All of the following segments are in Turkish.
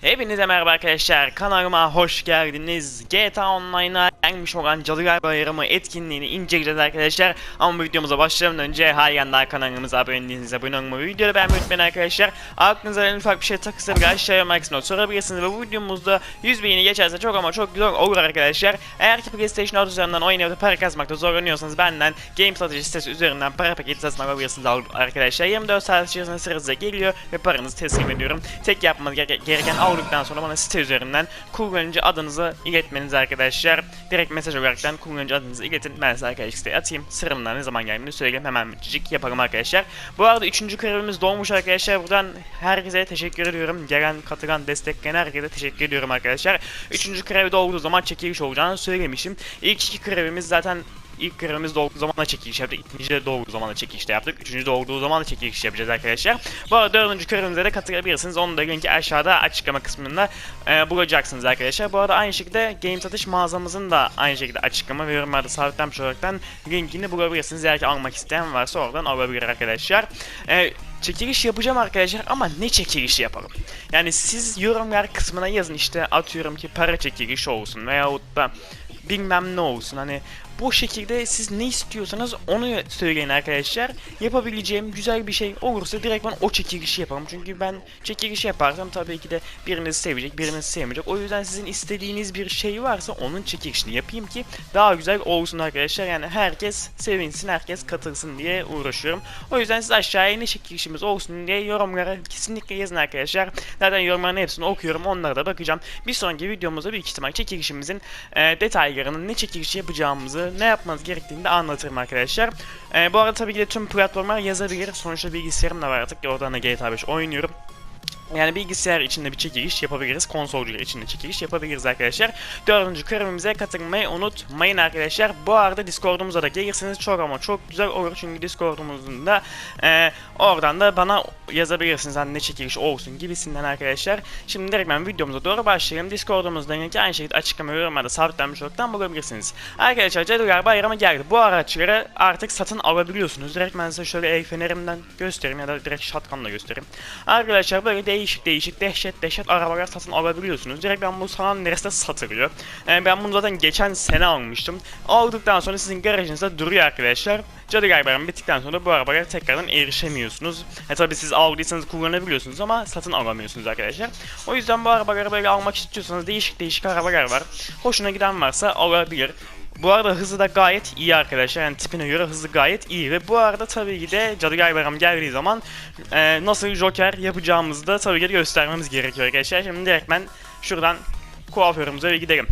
Hepinize merhaba arkadaşlar. Kanalıma hoş geldiniz. GTA Online'a gelmiş olan Cadılar Bayramı etkinliğini inceleyeceğiz arkadaşlar. Ama bu videomuza başlamadan önce halen daha kanalımıza abone değilseniz abone olmayı, videoyu beğenmeyi unutmayın arkadaşlar. Aklınıza en ufak bir şey takılsa bile aşağıya like kısmına sorabilirsiniz ve bu videomuzda 100 beğeni geçerse çok ama çok güzel olur arkadaşlar. Eğer ki PlayStation 4 üzerinden oynayıp para kazmakta zorlanıyorsanız benden Game Strategy sitesi üzerinden para paketi satın alabilirsiniz arkadaşlar. 24 saat içerisinde sıranıza geliyor ve paranızı teslim ediyorum. Tek yapmanız gere- gereken aldıktan sonra bana site üzerinden kullanıcı adınızı iletmeniz arkadaşlar. Direkt mesaj olaraktan kullanıcı adınızı iletin. Ben size arkadaşlar siteye atayım. Sıramdan ne zaman geldiğini söyleyeyim. Hemen cicik yaparım arkadaşlar. Bu arada 3. görevimiz dolmuş arkadaşlar. Buradan herkese teşekkür ediyorum. Gelen, katılan, destekleyen herkese teşekkür ediyorum arkadaşlar. 3. görev dolduğu zaman çekiliş olacağını söylemişim. İlk iki görevimiz zaten İlk görevimiz doğduğu zaman da çekiliş yaptık. İkinci de doğduğu zaman da çekiliş de yaptık. Üçüncü doğduğu zaman da çekiliş yapacağız arkadaşlar. Bu arada dördüncü görevimize de katılabilirsiniz. Onu da linki aşağıda açıklama kısmında e, bulacaksınız arkadaşlar. Bu arada aynı şekilde Game Satış mağazamızın da aynı şekilde açıklama ve yorumlarda sabitlenmiş olaraktan linkini bulabilirsiniz. Eğer ki almak isteyen varsa oradan alabilir arkadaşlar. E, çekiliş yapacağım arkadaşlar ama ne çekilişi yapalım? Yani siz yorumlar kısmına yazın işte atıyorum ki para çekilişi olsun veyahut da bilmem ne olsun hani bu şekilde siz ne istiyorsanız onu söyleyin arkadaşlar. Yapabileceğim güzel bir şey olursa direkt ben o çekilişi yaparım. Çünkü ben çekilişi yaparsam tabii ki de biriniz sevecek, biriniz sevmeyecek. O yüzden sizin istediğiniz bir şey varsa onun çekilişini yapayım ki daha güzel olsun arkadaşlar. Yani herkes sevinsin, herkes katılsın diye uğraşıyorum. O yüzden siz aşağıya ne çekilişimiz olsun diye yorumlara kesinlikle yazın arkadaşlar. Zaten yorumların hepsini okuyorum. Onlara da bakacağım. Bir sonraki videomuzda büyük ihtimal çekilişimizin e, detaylarını, ne çekilişi yapacağımızı, ne yapmanız gerektiğini de anlatırım arkadaşlar. E, bu arada tabii ki de tüm platformlar yazabilir. Sonuçta bilgisayarım da var artık. Oradan da GTA 5 oynuyorum. Yani bilgisayar içinde bir çekiliş yapabiliriz. Konsolcular içinde çekiliş yapabiliriz arkadaşlar. Dördüncü görevimize katılmayı unutmayın arkadaşlar. Bu arada Discord'umuza da gelirseniz çok ama çok güzel olur. Çünkü Discord'umuzun da e, oradan da bana yazabilirsiniz. Hani ne çekiliş olsun gibisinden arkadaşlar. Şimdi direkt ben videomuza doğru başlayalım. Discord'umuzdan linki aynı şekilde açıklama yorumlarda sabitlenmiş olarak bulabilirsiniz. Arkadaşlar Cadılar Bayramı geldi. Bu araçları artık satın alabiliyorsunuz. Direkt ben size şöyle el fenerimden göstereyim ya da direkt shotgunla göstereyim. Arkadaşlar böyle değişik değişik dehşet dehşet arabalar satın alabiliyorsunuz. Direkt ben bu sanan neresinde satılıyor. Yani ben bunu zaten geçen sene almıştım. Aldıktan sonra sizin garajınızda duruyor arkadaşlar. Cadıgar Bayramı bittikten sonra bu arabalara tekrardan erişemiyorsunuz. E tabi siz aldıysanız kullanabiliyorsunuz ama satın alamıyorsunuz arkadaşlar. O yüzden bu arabaları böyle almak istiyorsanız değişik değişik arabalar var. Hoşuna giden varsa alabilir. Bu arada hızı da gayet iyi arkadaşlar. Yani tipine göre hızı gayet iyi. Ve bu arada tabii ki de Cadıgar Bayramı geldiği zaman e, nasıl Joker yapacağımızı da tabii ki de göstermemiz gerekiyor arkadaşlar. Şimdi direkt ben şuradan kuaförümüze bir gidelim.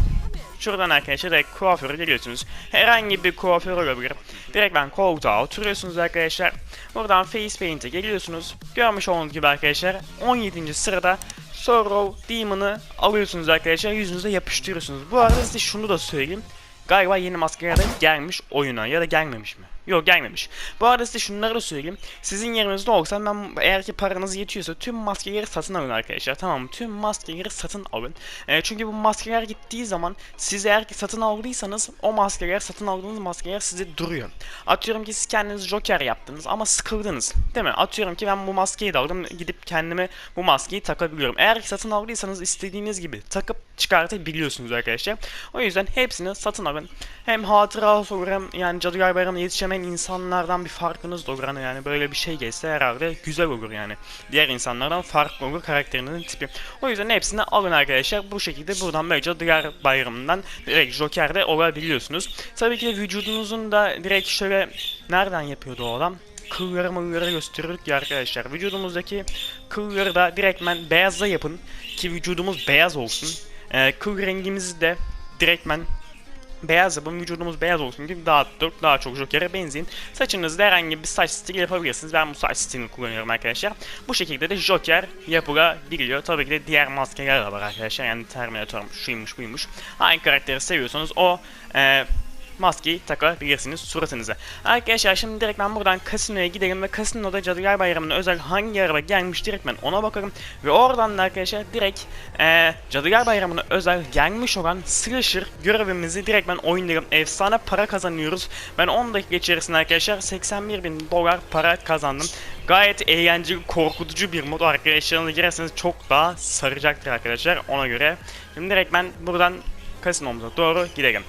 Şuradan arkadaşlar direkt kuaföre geliyorsunuz. Herhangi bir kuaför olabilir. Direkt ben koltuğa oturuyorsunuz arkadaşlar. Buradan Face Paint'e geliyorsunuz. Görmüş olduğunuz gibi arkadaşlar 17. sırada Sorrow Demon'ı alıyorsunuz arkadaşlar. Yüzünüze yapıştırıyorsunuz. Bu arada size şunu da söyleyeyim. Galiba yeni maskeler de gelmiş oyuna ya da gelmemiş mi? Yok gelmemiş. Bu arada size şunları da söyleyeyim. Sizin yerinizde olsam ben eğer ki paranız yetiyorsa tüm maskeleri satın alın arkadaşlar. Tamam mı? Tüm maskeleri satın alın. E, çünkü bu maskeler gittiği zaman siz eğer ki satın aldıysanız o maskeler satın aldığınız maskeler size duruyor. Atıyorum ki siz kendiniz Joker yaptınız ama sıkıldınız. Değil mi? Atıyorum ki ben bu maskeyi de aldım. Gidip kendime bu maskeyi takabiliyorum. Eğer ki satın aldıysanız istediğiniz gibi takıp çıkartabiliyorsunuz arkadaşlar. O yüzden hepsini satın alın. Hem hatıra olur hem yani Cadıgar Bayramı'na yetişemeyen insanlardan bir farkınız da olur. Hani yani böyle bir şey gelse herhalde güzel olur yani. Diğer insanlardan farklı olur karakterinizin tipi. O yüzden hepsini alın arkadaşlar. Bu şekilde buradan böyle Cadıgar Bayramı'ndan direkt Joker'de olabiliyorsunuz. Tabii ki vücudunuzun da direkt şöyle nereden yapıyordu o adam? kılları mılları gösteriyorduk ya arkadaşlar. Vücudumuzdaki kılları da direktmen beyazla yapın ki vücudumuz beyaz olsun. Ee, kıl rengimizi de direktmen beyaz yapın, vücudumuz beyaz olsun ki daha, daha çok Joker'e benzeyin. Saçınızda herhangi bir saç stili yapabilirsiniz. Ben bu saç stilini kullanıyorum arkadaşlar. Bu şekilde de Joker yapılabiliyor. Tabii ki de diğer maskeler de var arkadaşlar. Yani Terminator şuymuş buymuş. Hangi karakteri seviyorsanız o e, maskeyi takabilirsiniz suratınıza. Arkadaşlar şimdi direkt ben buradan kasinoya gidelim ve kasinoda Cadılar Bayramı'na özel hangi araba gelmiş direkt ben ona bakarım. Ve oradan da arkadaşlar direkt e, Cadılar Bayramı'na özel gelmiş olan Slasher görevimizi direkt ben oynarım. Efsane para kazanıyoruz. Ben 10 dakika içerisinde arkadaşlar 81 bin dolar para kazandım. Gayet eğlenceli, korkutucu bir mod. Arkadaşlarınızla girerseniz çok daha saracaktır arkadaşlar ona göre. Şimdi direkt ben buradan kasinomuza doğru gidelim.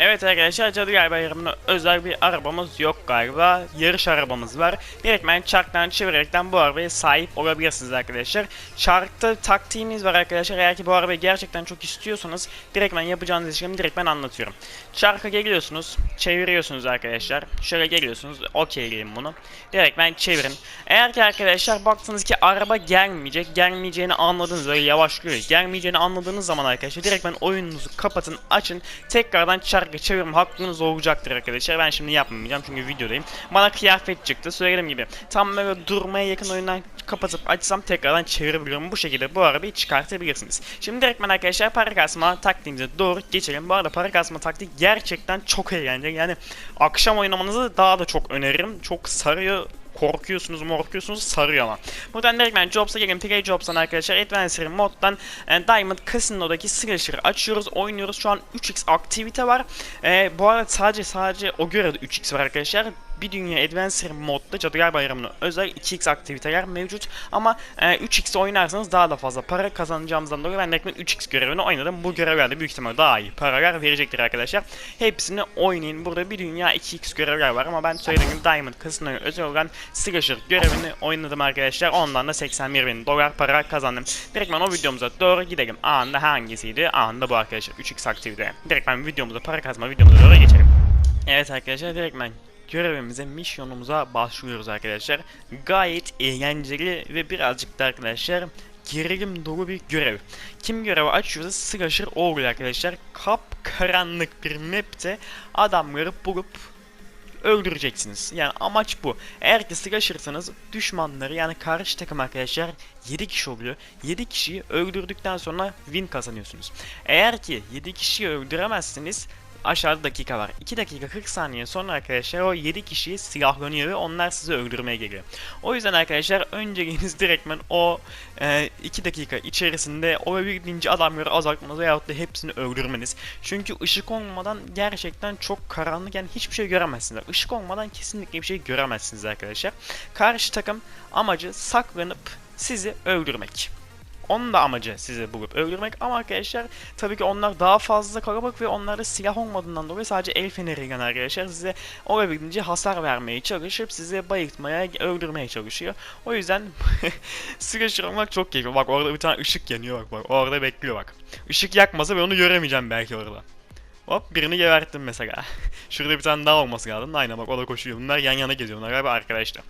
Evet arkadaşlar Cadı Galiba özel bir arabamız yok galiba. Yarış arabamız var. Direktmen çarktan çevirerekten bu arabaya sahip olabilirsiniz arkadaşlar. Çarkta taktiğimiz var arkadaşlar. Eğer ki bu arabayı gerçekten çok istiyorsanız direktmen yapacağınız işlemi direktmen anlatıyorum. Çarka geliyorsunuz. Çeviriyorsunuz arkadaşlar. Şöyle geliyorsunuz. Okeyleyin bunu. Direktmen çevirin. Eğer ki arkadaşlar baktınız ki araba gelmeyecek. Gelmeyeceğini anladınız. Böyle yavaşlıyor. Gelmeyeceğini anladığınız zaman arkadaşlar direktmen oyununuzu kapatın. Açın. Tekrardan çark çevirme hakkınız olacaktır arkadaşlar. Ben şimdi yapmayacağım çünkü videodayım. Bana kıyafet çıktı. Söylediğim gibi tam böyle durmaya yakın oyundan kapatıp açsam tekrardan çevirebiliyorum. Bu şekilde bu arabayı çıkartabilirsiniz. Şimdi direktmen arkadaşlar para kasma taktiğimize doğru geçelim. Bu arada para kasma taktiği gerçekten çok eğlenceli. Yani akşam oynamanızı daha da çok öneririm. Çok sarıyor korkuyorsunuz morkuyorsunuz sarıyor ama. Buradan direkt ben Jobs'a gelin. Play Jobs'tan arkadaşlar Adventure moddan e, Diamond Casino'daki Slasher'ı açıyoruz. Oynuyoruz. Şu an 3x aktivite var. E, bu arada sadece sadece o görevde 3x var arkadaşlar bir dünya Adventure modda Cadılar Bayramı'na özel 2x aktiviteler mevcut. Ama e, 3x oynarsanız daha da fazla para kazanacağımızdan dolayı ben direktmen 3x görevini oynadım. Bu görevlerde büyük ihtimal daha iyi paralar verecektir arkadaşlar. Hepsini oynayın. Burada bir dünya 2x görevler var ama ben söylediğim gibi Diamond Casino'ya özel olan Slasher görevini oynadım arkadaşlar. Ondan da 81 bin dolar para kazandım. Direktmen o videomuza doğru gidelim. Anında hangisiydi? Anında bu arkadaşlar 3x aktivite. Direktmen videomuza para kazma videomuza doğru geçelim. Evet arkadaşlar direktmen görevimize, misyonumuza başlıyoruz arkadaşlar. Gayet eğlenceli ve birazcık da arkadaşlar gerilim dolu bir görev. Kim görevi açıyorsa Slasher oluyor arkadaşlar. Kap karanlık bir map'te adamları bulup öldüreceksiniz. Yani amaç bu. Eğer ki slasher'sanız düşmanları yani karşı takım arkadaşlar 7 kişi oluyor. 7 kişiyi öldürdükten sonra win kazanıyorsunuz. Eğer ki 7 kişiyi öldüremezseniz aşağıda dakika var. 2 dakika 40 saniye sonra arkadaşlar o 7 kişi silahlanıyor ve onlar sizi öldürmeye geliyor. O yüzden arkadaşlar önceliğiniz direktmen o 2 e, dakika içerisinde olabildiğince adamları azaltmanız veyahut da hepsini öldürmeniz. Çünkü ışık olmadan gerçekten çok karanlık yani hiçbir şey göremezsiniz. Işık olmadan kesinlikle bir şey göremezsiniz arkadaşlar. Karşı takım amacı saklanıp sizi öldürmek. Onun da amacı sizi bulup öldürmek ama arkadaşlar tabii ki onlar daha fazla kalabalık ve onlarda silah olmadığından dolayı sadece el feneriyle arkadaşlar size olabildiğince hasar vermeye çalışıp sizi bayıltmaya, öldürmeye çalışıyor. O yüzden olmak çok keyifli. Bak orada bir tane ışık yanıyor bak bak. Orada bekliyor bak. Işık yakmasa ben onu göremeyeceğim belki orada. Hop birini geberttim mesela. Şurada bir tane daha olması lazım. Aynen bak o da koşuyor. Bunlar yan yana geziyorlar galiba arkadaşlar.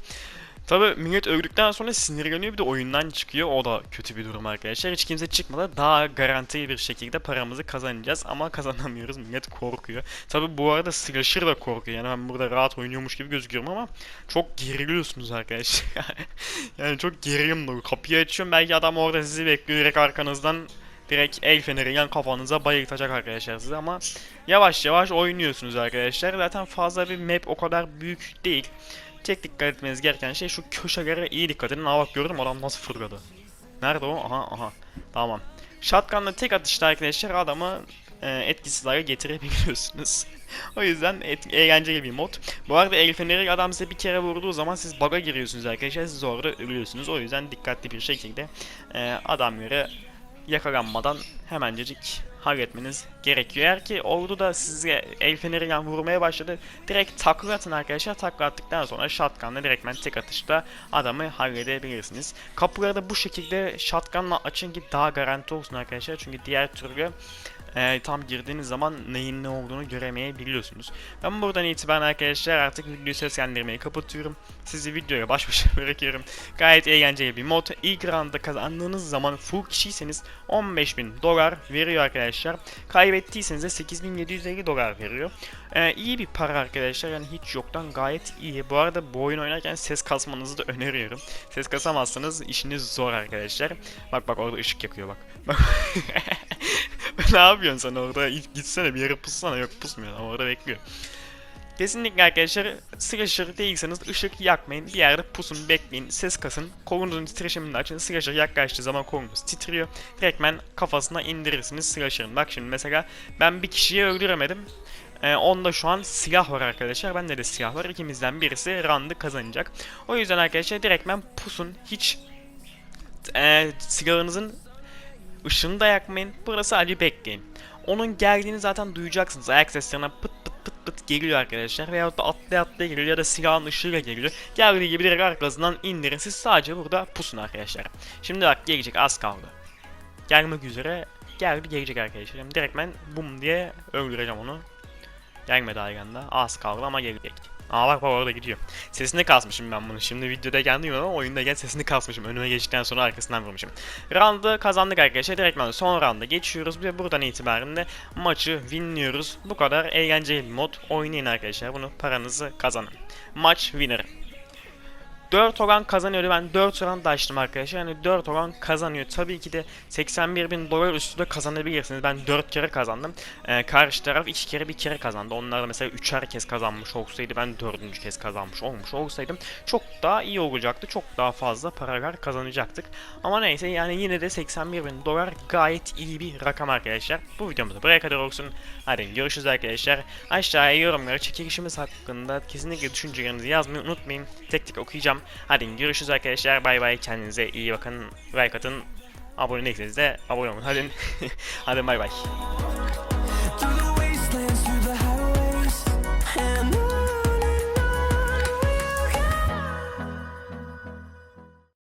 Tabi millet öldükten sonra sinirleniyor bir de oyundan çıkıyor. O da kötü bir durum arkadaşlar. Hiç kimse çıkmadı. Daha garantili bir şekilde paramızı kazanacağız ama kazanamıyoruz. Millet korkuyor. Tabi bu arada slasher da korkuyor. Yani ben burada rahat oynuyormuş gibi gözüküyorum ama çok geriliyorsunuz arkadaşlar. yani çok gerilim. Kapıyı açıyorum belki adam orada sizi bekliyor direkt arkanızdan direkt el feneriyle kafanıza bayıltacak arkadaşlar size ama yavaş yavaş oynuyorsunuz arkadaşlar. Zaten fazla bir map o kadar büyük değil. Tek dikkat etmeniz gereken şey şu köşelere iyi dikkat edin. Aa bak gördüm adam nasıl fırladı. Nerede o? Aha aha. Tamam. Shotgun'la tek atışta arkadaşlar adamı e, etkisiz hale getirebiliyorsunuz. o yüzden et, eğlenceli bir mod. Bu arada el feneri adam size bir kere vurduğu zaman siz bug'a giriyorsunuz arkadaşlar. Siz orada ölüyorsunuz. O yüzden dikkatli bir şekilde e, adamları yakalanmadan hemencecik halletmeniz gerekiyor. Eğer ki ordu da size el feneriyle vurmaya başladı direkt takla atın arkadaşlar. Takla attıktan sonra shotgunla direktmen tek atışta adamı halledebilirsiniz. Kapıları da bu şekilde shotgunla açın ki daha garanti olsun arkadaşlar. Çünkü diğer türlü e, tam girdiğiniz zaman neyin ne olduğunu göremeyebiliyorsunuz. Ben buradan itibaren arkadaşlar artık video seslendirmeyi kapatıyorum. Sizi videoya baş başa bırakıyorum. Gayet eğlenceli bir mod. İlk roundda kazandığınız zaman full kişiyseniz 15.000 dolar veriyor arkadaşlar. Kaybettiyseniz de 8.750 dolar veriyor. Ee, iyi bir para arkadaşlar yani hiç yoktan gayet iyi. Bu arada bu oyun oynarken ses kasmanızı da öneriyorum. Ses kasamazsanız işiniz zor arkadaşlar. Bak bak orada ışık yakıyor bak. Bak. ne yapıyorsun sen orada? Gitsene bir yere pussana. Yok pusmuyor ama orada bekliyor. Kesinlikle arkadaşlar slasher değilseniz ışık yakmayın. Bir yerde pusun bekleyin. Ses kasın. Kolunuzun titreşimini açın. Slasher yaklaştığı zaman kolunuz titriyor. Direktmen kafasına indirirsiniz slasher'ın. Bak şimdi mesela ben bir kişiyi öldüremedim. Ee, onda şu an silah var arkadaşlar. Bende de silah var. İkimizden birisi randı kazanacak. O yüzden arkadaşlar direktmen pusun. Hiç e, silahınızın ışığını da yakmayın. Burada sadece bekleyin. Onun geldiğini zaten duyacaksınız. Ayak seslerine pıt pıt pıt pıt geliyor arkadaşlar. Veyahut da atlaya atlaya geliyor ya da silahın ışığıyla geliyor. Geldiği gibi direkt arkasından indirin. Siz sadece burada pusun arkadaşlar. Şimdi bak gelecek az kaldı. Gelmek üzere. Geldi gelecek arkadaşlar. Şimdi direkt ben bum diye öldüreceğim onu. Gelmedi Aygan'da. Az kaldı ama gelecek. Aa bak bak orada gidiyor. Sesini kasmışım ben bunu. Şimdi videoda geldim ama oyunda gel sesini kasmışım. Önüme geçtikten sonra arkasından vurmuşum. Round'ı kazandık arkadaşlar. Direktmen son round'a geçiyoruz ve buradan itibaren de maçı winliyoruz. Bu kadar eğlenceli mod. Oynayın arkadaşlar. Bunu paranızı kazanın. Maç winner. 4 oran kazanıyordu. Ben 4 oran da açtım arkadaşlar. Yani 4 oran kazanıyor. Tabii ki de 81 bin dolar üstü de kazanabilirsiniz. Ben 4 kere kazandım. Ee, karşı taraf 2 kere bir kere kazandı. Onlar mesela 3'er kez kazanmış olsaydı ben 4. kez kazanmış olmuş olsaydım çok daha iyi olacaktı. Çok daha fazla paralar kazanacaktık. Ama neyse yani yine de 81 bin dolar gayet iyi bir rakam arkadaşlar. Bu videomuzda buraya kadar olsun. Hadi görüşürüz arkadaşlar. Aşağıya yorumlara çekilişimiz hakkında kesinlikle düşüncelerinizi yazmayı unutmayın. Tek tek okuyacağım. Hadi görüşürüz arkadaşlar. Bay bay. Kendinize iyi bakın. Like atın. Abone değilseniz de abone olun. Hadi. Hadi bay bay.